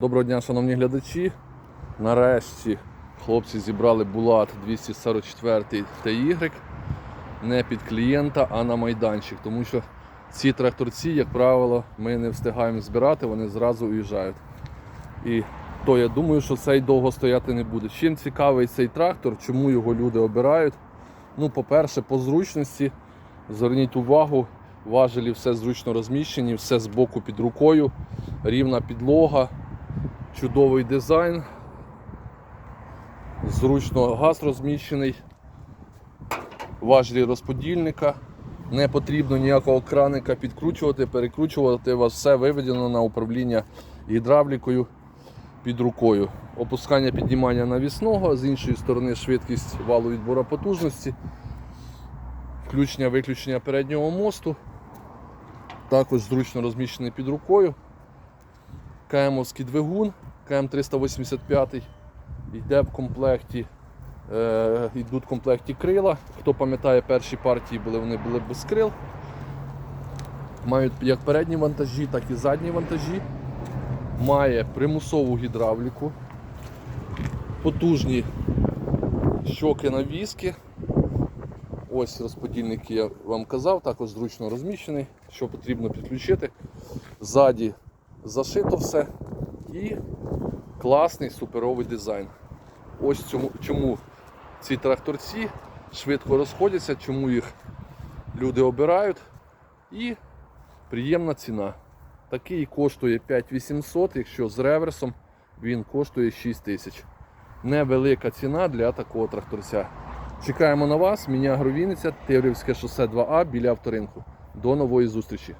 Доброго дня, шановні глядачі. Нарешті хлопці зібрали Булат 244 TY не під клієнта, а на майданчик. Тому що ці тракторці, як правило, ми не встигаємо збирати, вони зразу уїжджають. І то я думаю, що цей довго стояти не буде. Чим цікавий цей трактор, чому його люди обирають? Ну, по-перше, по зручності. Зверніть увагу, важелі все зручно розміщені, все збоку під рукою, рівна підлога, чудовий дизайн. Зручно газ розміщений, важелі розподільника. Не потрібно ніякого краника підкручувати, перекручувати. У вас все виведено на управління гідравлікою під рукою. Опускання піднімання навісного, з іншої сторони швидкість валу відбору потужності, включення виключення переднього мосту. Також зручно розміщений під рукою. КМовський двигун, КМ385 йде в комплекті. Е, йдуть в комплекті крила. Хто пам'ятає, перші партії були, вони були без крил. Мають як передні вантажі, так і задні вантажі. Має примусову гідравліку, потужні щоки навіски. Ось розподільник я вам казав, також зручно розміщений, що потрібно підключити. Ззаді зашито все і класний суперовий дизайн. Ось цьому, чому ці тракторці швидко розходяться, чому їх люди обирають. І приємна ціна. Такий коштує 5800, якщо з реверсом він коштує 6000. Невелика ціна для такого тракторця. Чекаємо на вас. Міня Агровіниця, Теврівське шосе 2А біля авторинку. До нової зустрічі!